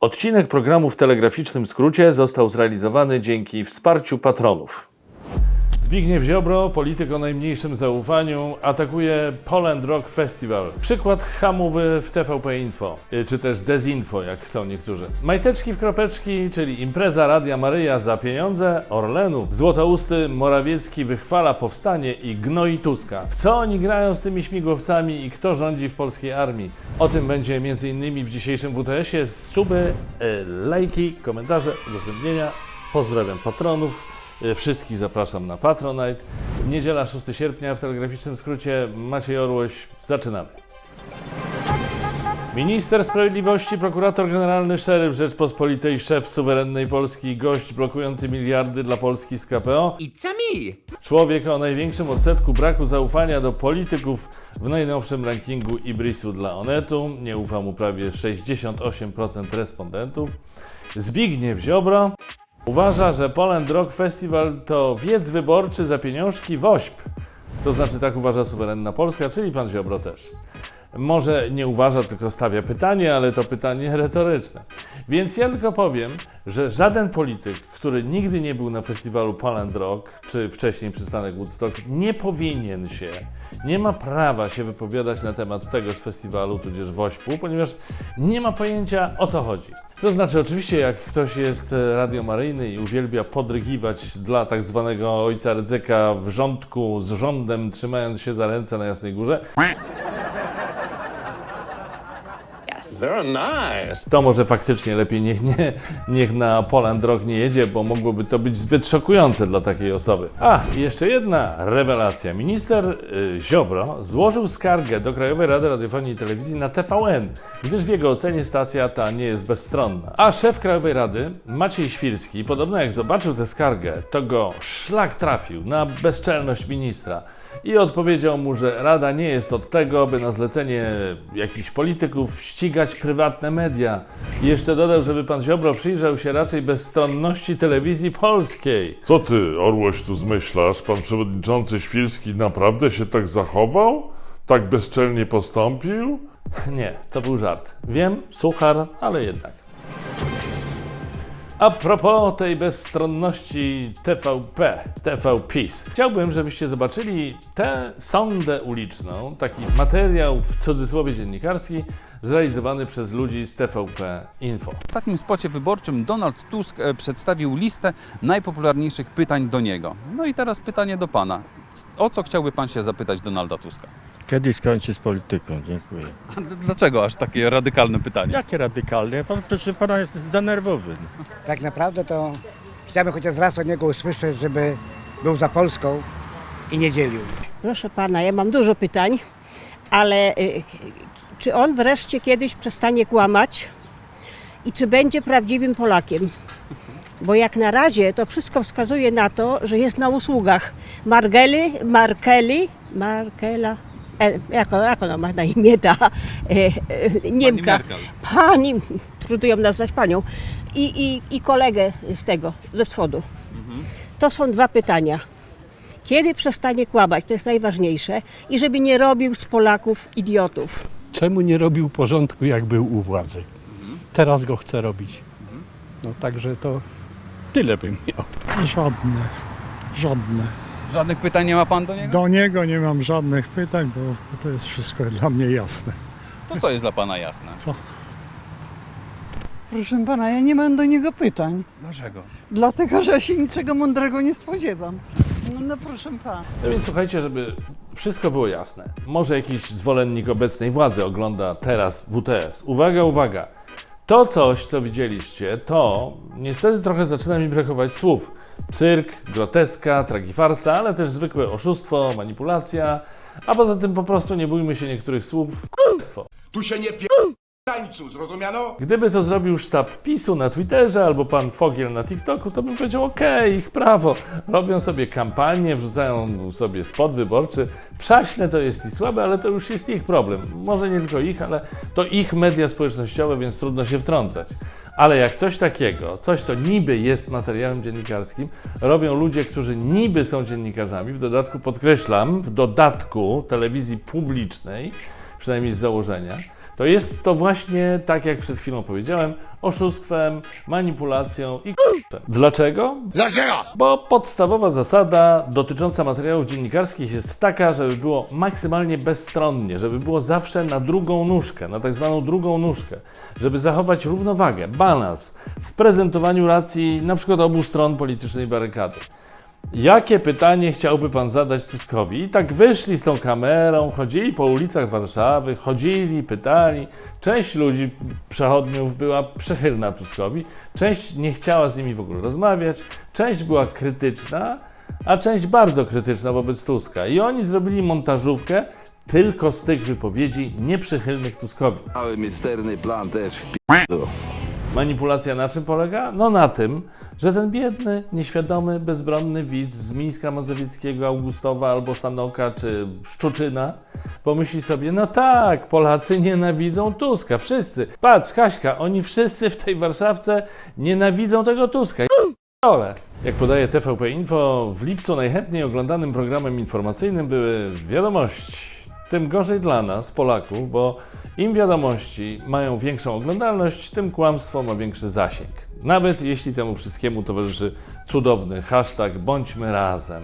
Odcinek programu w telegraficznym skrócie został zrealizowany dzięki wsparciu patronów. Zbigniew Ziobro, polityk o najmniejszym zaufaniu, atakuje Poland Rock Festival. Przykład hamowy w TVP Info, y, czy też Dezinfo, jak chcą niektórzy. Majteczki w kropeczki, czyli impreza Radia Maryja za pieniądze Orlenu. Złotousty Morawiecki wychwala powstanie i gnoi Tuska. W co oni grają z tymi śmigłowcami i kto rządzi w polskiej armii? O tym będzie m.in. w dzisiejszym WTS-ie. Suby, y, lajki, komentarze, udostępnienia. Pozdrawiam patronów. Y, Wszystkich zapraszam na Patronite. Niedziela 6 sierpnia w telegraficznym skrócie Maciej Orłoś. Zaczynamy. Minister Sprawiedliwości, prokurator generalny, szeryf Rzeczpospolitej, szef suwerennej Polski, gość blokujący miliardy dla Polski z KPO, It's me! człowiek o największym odsetku braku zaufania do polityków w najnowszym rankingu Ibrisu dla Onetu. Nie ufa mu prawie 68% respondentów. Zbigniew Ziobro uważa, że Poland Rock Festival to wiec wyborczy za pieniążki WOŚP. To znaczy tak uważa suwerenna Polska, czyli pan Ziobro też. Może nie uważa, tylko stawia pytanie, ale to pytanie retoryczne. Więc ja tylko powiem, że żaden polityk, który nigdy nie był na festiwalu Poland Rock, czy wcześniej przystanek Woodstock, nie powinien się, nie ma prawa się wypowiadać na temat tegoż festiwalu, tudzież WOŚP-u, ponieważ nie ma pojęcia o co chodzi. To znaczy, oczywiście, jak ktoś jest e, radiomaryjny i uwielbia podrygiwać dla tak zwanego ojca Rydzyka w rządku z rządem, trzymając się za ręce na Jasnej Górze, They're nice. to może faktycznie lepiej niech, nie, niech na Poland Rock nie jedzie, bo mogłoby to być zbyt szokujące dla takiej osoby. A, i jeszcze jedna rewelacja. Minister y, Ziobro złożył skargę do Krajowej Rady Radiofonii i Telewizji na TVN, gdyż w jego ocenie stacja ta nie jest bezstronna. A szef Krajowej Rady, Maciej Świrski, podobno jak zobaczył tę skargę, to go szlak trafił na bezczelność ministra i odpowiedział mu, że Rada nie jest od tego, by na zlecenie jakichś polityków ścigać prywatne media. I jeszcze dodał, żeby pan Ziobro przyjrzał się raczej bezstronności telewizji polskiej. Co ty, Orłoś, tu zmyślasz? Pan przewodniczący Świrski naprawdę się tak zachował? Tak bezczelnie postąpił? Nie, to był żart. Wiem, suchar, ale jednak. A propos tej bezstronności TVP, TVPiS, chciałbym, żebyście zobaczyli tę sondę uliczną, taki materiał w cudzysłowie dziennikarski, zrealizowany przez ludzi z TVP Info. W ostatnim spocie wyborczym Donald Tusk e, przedstawił listę najpopularniejszych pytań do niego. No i teraz pytanie do pana. O co chciałby pan się zapytać Donalda Tuska? Kiedy skończy z polityką? Dziękuję. A Dlaczego aż takie radykalne pytanie? Jakie radykalne? Pan, proszę pana jest za nerwowy. Tak naprawdę to chciałbym chociaż raz od niego usłyszeć, żeby był za Polską i nie dzielił. Proszę pana, ja mam dużo pytań, ale y, czy on wreszcie kiedyś przestanie kłamać i czy będzie prawdziwym Polakiem? Bo jak na razie to wszystko wskazuje na to, że jest na usługach Margeli, Markeli, Markela, e, jak, ona- jak ona ma na imię ta e, e, Niemka. Merkel. Pani, trudno ją nazwać panią, i, i, i kolegę z tego, ze wschodu. To są dwa pytania. Kiedy przestanie kłamać, to jest najważniejsze, i żeby nie robił z Polaków idiotów. czemu nie robił porządku, jak był u władzy. Teraz go chce robić. No także to tyle bym miał. Żadne, żadne. Żadnych pytań nie ma pan do niego? Do niego nie mam żadnych pytań, bo to jest wszystko dla mnie jasne. To co jest dla pana jasne? Co? Proszę pana, ja nie mam do niego pytań, Dlaczego? dlatego że się niczego mądrego nie spodziewam. No, no proszę pana. No więc słuchajcie, żeby wszystko było jasne. Może jakiś zwolennik obecnej władzy ogląda teraz WTS. Uwaga, uwaga. To coś, co widzieliście, to niestety trochę zaczyna mi brakować słów. Cyrk, groteska, tragifarsa, ale też zwykłe oszustwo, manipulacja, a poza tym po prostu nie bójmy się niektórych słów. k***stwo. Tu się nie pie... tańcu, zrozumiano? Gdyby to zrobił sztab PiSu na Twitterze albo pan Fogiel na TikToku, to bym powiedział, okej, ich prawo. Robią sobie kampanię, wrzucają sobie spot wyborczy. Przaśne to jest i słabe, ale to już jest ich problem. Może nie tylko ich, ale to ich media społecznościowe, więc trudno się wtrącać. Ale jak coś takiego, coś co niby jest materiałem dziennikarskim, robią ludzie, którzy niby są dziennikarzami, w dodatku podkreślam, w dodatku telewizji publicznej, przynajmniej z założenia, to jest to właśnie, tak jak przed chwilą powiedziałem, oszustwem, manipulacją i k***em. Dlaczego? Dlaczego? Bo podstawowa zasada dotycząca materiałów dziennikarskich jest taka, żeby było maksymalnie bezstronnie, żeby było zawsze na drugą nóżkę, na tak zwaną drugą nóżkę, żeby zachować równowagę, balans w prezentowaniu racji na przykład obu stron politycznej barykady. Jakie pytanie chciałby pan zadać Tuskowi? I tak wyszli z tą kamerą, chodzili po ulicach Warszawy, chodzili, pytali. Część ludzi, przechodniów była przychylna Tuskowi, część nie chciała z nimi w ogóle rozmawiać, część była krytyczna, a część bardzo krytyczna wobec Tuska. I oni zrobili montażówkę tylko z tych wypowiedzi nieprzychylnych Tuskowi. Cały misterny plan też w Manipulacja na czym polega? No na tym, że ten biedny, nieświadomy, bezbronny widz z Mińska Mazowieckiego, Augustowa albo Sanoka czy Szczuczyna pomyśli sobie, no tak, Polacy nienawidzą Tuska, wszyscy. Patrz, Kaśka, oni wszyscy w tej Warszawce nienawidzą tego Tuska. Ole. Jak podaje TVP Info, w lipcu najchętniej oglądanym programem informacyjnym były wiadomości. Tym gorzej dla nas, Polaków, bo im wiadomości mają większą oglądalność, tym kłamstwo ma większy zasięg. Nawet jeśli temu wszystkiemu towarzyszy cudowny hashtag bądźmy razem.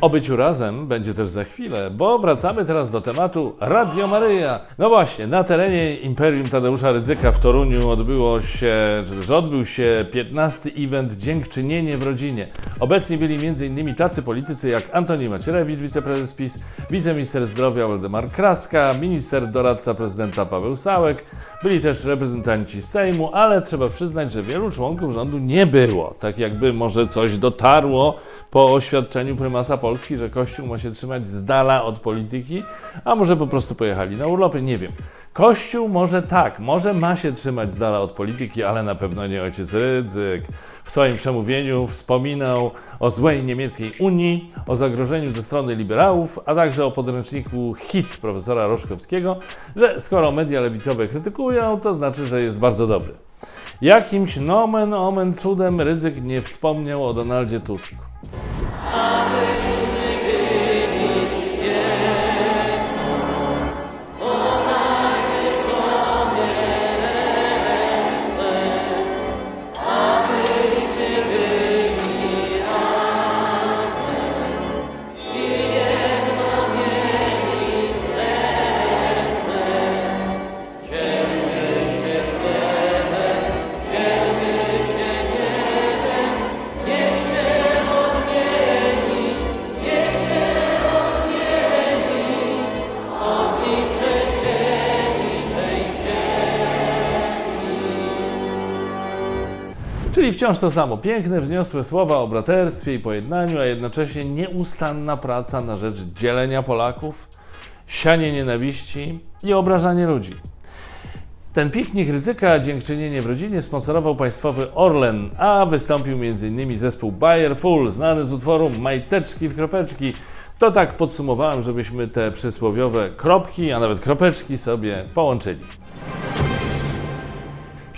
O byciu razem będzie też za chwilę, bo wracamy teraz do tematu Radio Maryja. No właśnie, na terenie Imperium Tadeusza Rydzyka w Toruniu odbyło się, czy też odbył się 15 event Dziękczynienie w rodzinie. Obecni byli m.in. tacy politycy jak Antoni Macierewicz, wiceprezes PiS, wiceminister zdrowia Waldemar Kraska, minister doradca prezydenta Paweł Sałek. Byli też reprezentanci Sejmu, ale trzeba przyznać, że wielu członków rządu nie było. Tak jakby może coś dotarło po oświadczeniu prymasa Polski, że Kościół ma się trzymać z dala od polityki, a może po prostu pojechali na urlopy, nie wiem. Kościół może tak, może ma się trzymać z dala od polityki, ale na pewno nie ojciec Rydzyk. W swoim przemówieniu wspominał o złej niemieckiej Unii, o zagrożeniu ze strony liberałów, a także o podręczniku HIT profesora Roszkowskiego, że skoro media lewicowe krytykują, to znaczy, że jest bardzo dobry. Jakimś nomen omen cudem Rydzyk nie wspomniał o Donaldzie Tusku. Czyli wciąż to samo. Piękne, wzniosłe słowa o braterstwie i pojednaniu, a jednocześnie nieustanna praca na rzecz dzielenia Polaków, sianie nienawiści i obrażanie ludzi. Ten piknik ryzyka dziękczynienie w rodzinie sponsorował państwowy Orlen, a wystąpił m.in. zespół Bayer Full, znany z utworu Majteczki w kropeczki. To tak podsumowałem, żebyśmy te przysłowiowe kropki, a nawet kropeczki sobie połączyli.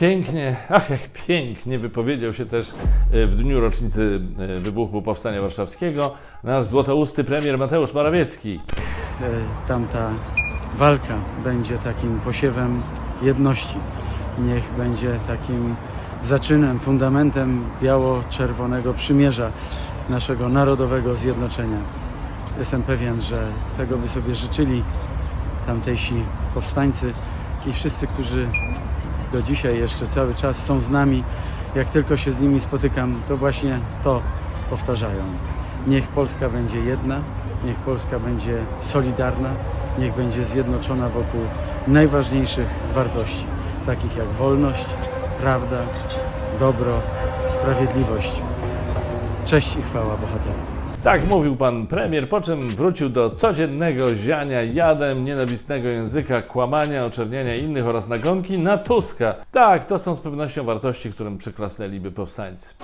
Pięknie, ach jak pięknie wypowiedział się też e, w dniu rocznicy e, wybuchu Powstania Warszawskiego nasz złotousty premier Mateusz Morawiecki. e, tamta walka będzie takim posiewem jedności. Niech będzie takim zaczynem, fundamentem biało-czerwonego przymierza naszego narodowego zjednoczenia. Jestem pewien, że tego by sobie życzyli tamtejsi powstańcy i wszyscy, którzy do dzisiaj jeszcze cały czas są z nami. Jak tylko się z nimi spotykam, to właśnie to powtarzają. Niech Polska będzie jedna, niech Polska będzie solidarna, niech będzie zjednoczona wokół najważniejszych wartości, takich jak wolność, prawda, dobro, sprawiedliwość. Cześć i chwała bohaterom. Tak mówił pan premier, po czym wrócił do codziennego ziania jadem, nienawistnego języka, kłamania, oczerniania innych oraz nagonki na Tuska. Tak, to są z pewnością wartości, którym przyklasnęliby powstańcy.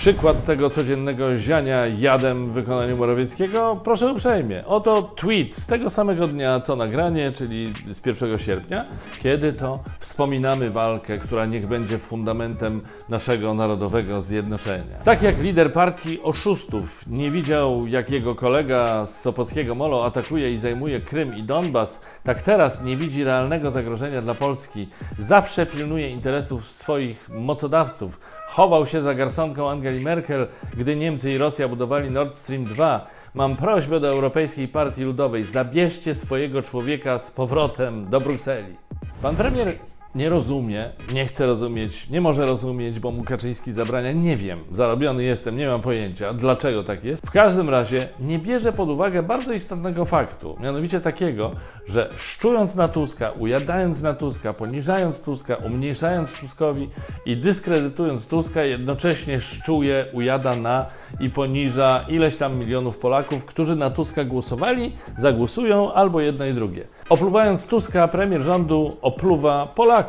Przykład tego codziennego ziania jadem w wykonaniu Morawieckiego? Proszę uprzejmie. Oto tweet z tego samego dnia co nagranie, czyli z 1 sierpnia, kiedy to wspominamy walkę, która niech będzie fundamentem naszego narodowego zjednoczenia. Tak jak lider partii oszustów nie widział, jak jego kolega z Sopockiego Molo atakuje i zajmuje Krym i Donbas, tak teraz nie widzi realnego zagrożenia dla Polski. Zawsze pilnuje interesów swoich mocodawców. Chował się za garsonką Angeli Merkel, gdy Niemcy i Rosja budowali Nord Stream 2. Mam prośbę do Europejskiej Partii Ludowej: zabierzcie swojego człowieka z powrotem do Brukseli. Pan premier nie rozumie, nie chce rozumieć, nie może rozumieć, bo mu Kaczyński zabrania. Nie wiem, zarobiony jestem, nie mam pojęcia, dlaczego tak jest. W każdym razie nie bierze pod uwagę bardzo istotnego faktu, mianowicie takiego, że szczując na Tuska, ujadając na Tuska, poniżając Tuska, umniejszając Tuskowi i dyskredytując Tuska, jednocześnie szczuje, ujada na i poniża ileś tam milionów Polaków, którzy na Tuska głosowali, zagłosują albo jedno i drugie. Opluwając Tuska, premier rządu opluwa Polaków.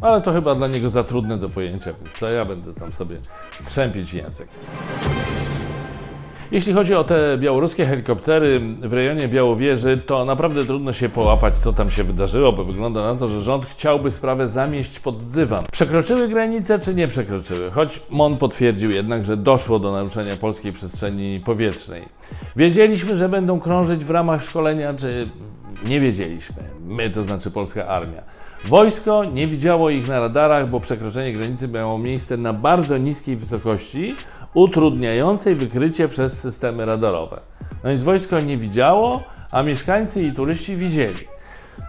Ale to chyba dla niego za trudne do pojęcia, co ja będę tam sobie strzępić język. Jeśli chodzi o te białoruskie helikoptery w rejonie Białowieży, to naprawdę trudno się połapać, co tam się wydarzyło, bo wygląda na to, że rząd chciałby sprawę zamieść pod dywan. Przekroczyły granicę, czy nie przekroczyły? Choć MON potwierdził jednak, że doszło do naruszenia polskiej przestrzeni powietrznej. Wiedzieliśmy, że będą krążyć w ramach szkolenia, czy nie wiedzieliśmy? My, to znaczy polska armia. Wojsko nie widziało ich na radarach, bo przekroczenie granicy miało miejsce na bardzo niskiej wysokości, utrudniającej wykrycie przez systemy radarowe. No więc wojsko nie widziało, a mieszkańcy i turyści widzieli.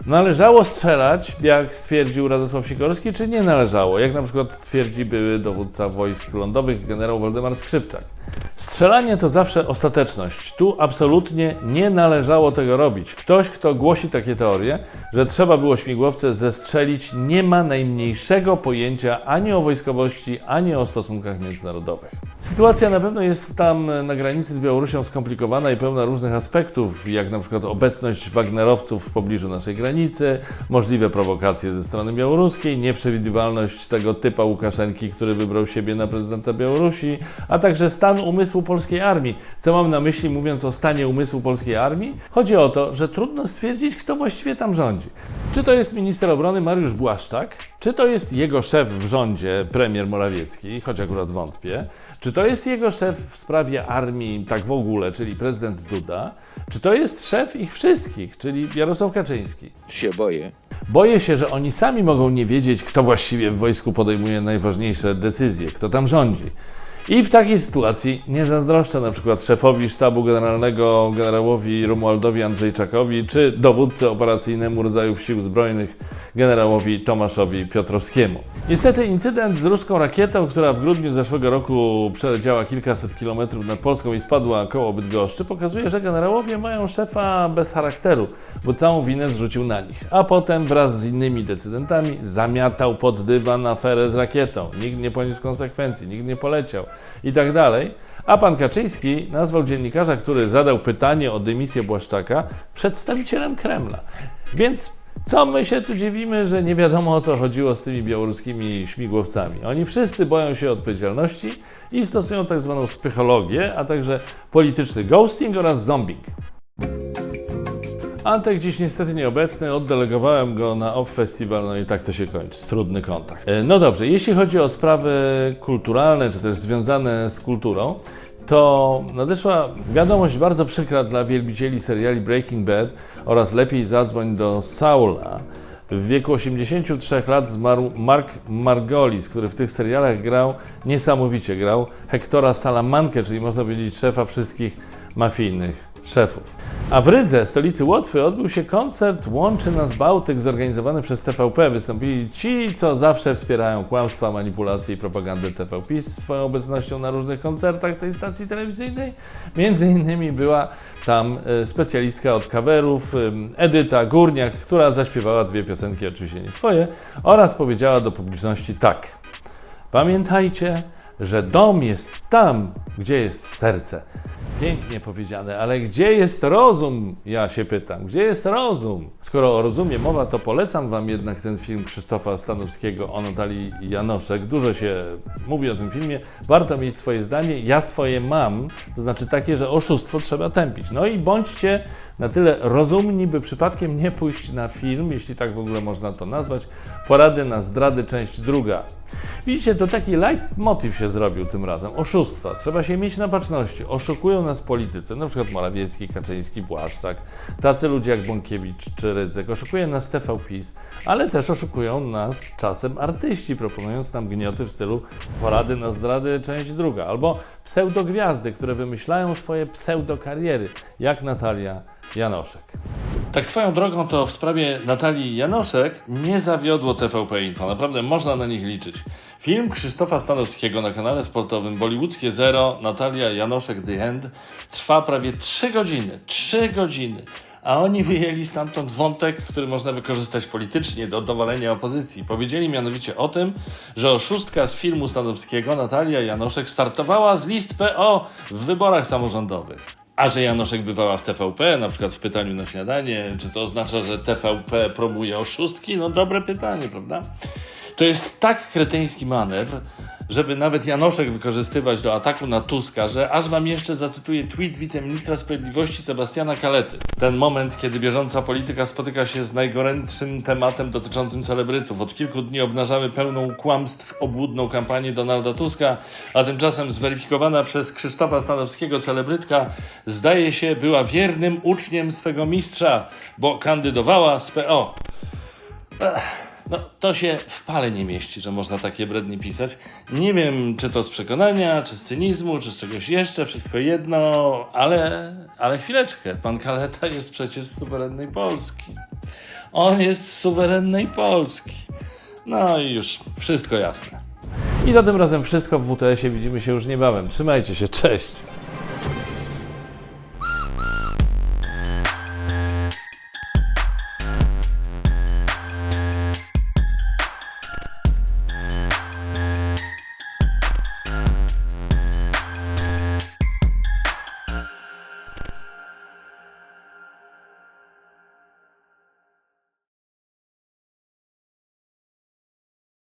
Należało strzelać, jak stwierdził Radosław Sikorski, czy nie należało, jak na przykład twierdzi były dowódca wojsk lądowych generał Waldemar Skrzypczak. Strzelanie to zawsze ostateczność. Tu absolutnie nie należało tego robić. Ktoś, kto głosi takie teorie, że trzeba było śmigłowce zestrzelić, nie ma najmniejszego pojęcia ani o wojskowości, ani o stosunkach międzynarodowych. Sytuacja na pewno jest tam na granicy z Białorusią skomplikowana i pełna różnych aspektów, jak na przykład obecność Wagnerowców w pobliżu naszej granicy, możliwe prowokacje ze strony białoruskiej, nieprzewidywalność tego typa Łukaszenki, który wybrał siebie na prezydenta Białorusi, a także stan umysłu polskiej armii. Co mam na myśli mówiąc o stanie umysłu polskiej armii? Chodzi o to, że trudno stwierdzić, kto właściwie tam rządzi. Czy to jest minister obrony Mariusz Błaszczak, czy to jest jego szef w rządzie, premier Morawiecki, choć akurat wątpię, czy to jest jego szef w sprawie armii, tak w ogóle, czyli prezydent Duda, czy to jest szef ich wszystkich, czyli Jarosław Kaczyński. Się boję. Boję się, że oni sami mogą nie wiedzieć, kto właściwie w wojsku podejmuje najważniejsze decyzje, kto tam rządzi. I w takiej sytuacji nie zazdroszczę na przykład szefowi sztabu generalnego generałowi Romualdowi Andrzejczakowi czy dowódcy operacyjnemu rodzajów sił zbrojnych generałowi Tomaszowi Piotrowskiemu. Niestety incydent z ruską rakietą, która w grudniu zeszłego roku przeleciała kilkaset kilometrów nad Polską i spadła koło Bydgoszczy, pokazuje, że generałowie mają szefa bez charakteru, bo całą winę zrzucił na nich. A potem wraz z innymi decydentami zamiatał pod dywan aferę z rakietą. Nikt nie poniósł konsekwencji, nikt nie poleciał i tak dalej. A pan Kaczyński nazwał dziennikarza, który zadał pytanie o dymisję Błaszczaka, przedstawicielem Kremla. Więc co my się tu dziwimy, że nie wiadomo o co chodziło z tymi białoruskimi śmigłowcami? Oni wszyscy boją się odpowiedzialności i stosują tak zwaną psychologię, a także polityczny ghosting oraz zombing. Antek dziś niestety nieobecny, oddelegowałem go na OFF Festival, no i tak to się kończy. Trudny kontakt. E, No dobrze, jeśli chodzi o sprawy kulturalne, czy też związane z kulturą, to nadeszła wiadomość bardzo przykra dla wielbicieli seriali Breaking Bad oraz Lepiej zadzwoń do Saula. W wieku 83 lat zmarł Mark Margolis, który w tych serialach grał, niesamowicie grał, Hektora Salamankę, czyli można powiedzieć szefa wszystkich mafijnych szefów. A w Rydze, stolicy Łotwy, odbył się koncert Łączy nas Bałtyk zorganizowany przez TVP. Wystąpili ci, co zawsze wspierają kłamstwa, manipulacje i propagandę TVP swoją obecnością na różnych koncertach tej stacji telewizyjnej. Między innymi była tam e, specjalistka od kawerów, em, Edyta Górniak, która zaśpiewała dwie piosenki, oczywiście nie swoje, oraz powiedziała do publiczności tak. Pamiętajcie, że dom jest tam, gdzie jest serce. Pięknie powiedziane, ale gdzie jest rozum? Ja się pytam, gdzie jest rozum? Skoro o rozumie mowa, to polecam Wam jednak ten film Krzysztofa Stanowskiego o Natalii Janoszek. Dużo się mówi o tym filmie, warto mieć swoje zdanie. Ja swoje mam, to znaczy takie, że oszustwo trzeba tępić. No i bądźcie na tyle rozumni, by przypadkiem nie pójść na film, jeśli tak w ogóle można to nazwać, Porady na zdrady, część druga. Widzicie, to taki leitmotiv się zrobił tym razem. Oszustwa. Trzeba się mieć na baczności. Oszukują nas politycy, na przykład Morawiecki, Kaczyński, Błaszczak, tacy ludzie jak Bąkiewicz czy Rydzyk. Oszukuje nas TV PiS, ale też oszukują nas czasem artyści, proponując nam gnioty w stylu porady na zdrady, część druga. Albo pseudogwiazdy, które wymyślają swoje pseudokariery, jak Natalia Janoszek. Tak swoją drogą to w sprawie Natalii Janoszek nie zawiodło TVP Info. Naprawdę można na nich liczyć. Film Krzysztofa Stanowskiego na kanale sportowym Bollywoodzkie Zero Natalia Janoszek The End trwa prawie 3 godziny. 3 godziny. A oni wyjęli stamtąd wątek, który można wykorzystać politycznie do dowalenia opozycji. Powiedzieli mianowicie o tym, że oszustka z filmu Stanowskiego Natalia Janoszek startowała z list PO w wyborach samorządowych. A że Janoszek bywała w TVP, na przykład w pytaniu na śniadanie, czy to oznacza, że TVP promuje oszustki? No dobre pytanie, prawda? To jest tak kretyński manewr, żeby nawet Janoszek wykorzystywać do ataku na Tuska, że aż wam jeszcze zacytuję tweet wiceministra sprawiedliwości Sebastiana Kalety. Ten moment, kiedy bieżąca polityka spotyka się z najgorętszym tematem dotyczącym celebrytów. Od kilku dni obnażamy pełną kłamstw obłudną kampanię Donalda Tuska, a tymczasem zweryfikowana przez Krzysztofa Stanowskiego celebrytka zdaje się była wiernym uczniem swego mistrza, bo kandydowała z PO. Ech. No, to się w pale nie mieści, że można takie brednie pisać. Nie wiem, czy to z przekonania, czy z cynizmu, czy z czegoś jeszcze, wszystko jedno, ale, ale chwileczkę. Pan Kaleta jest przecież z suwerennej Polski. On jest z suwerennej Polski. No i już, wszystko jasne. I to tym razem wszystko w WTS-ie. Widzimy się już niebawem. Trzymajcie się, cześć!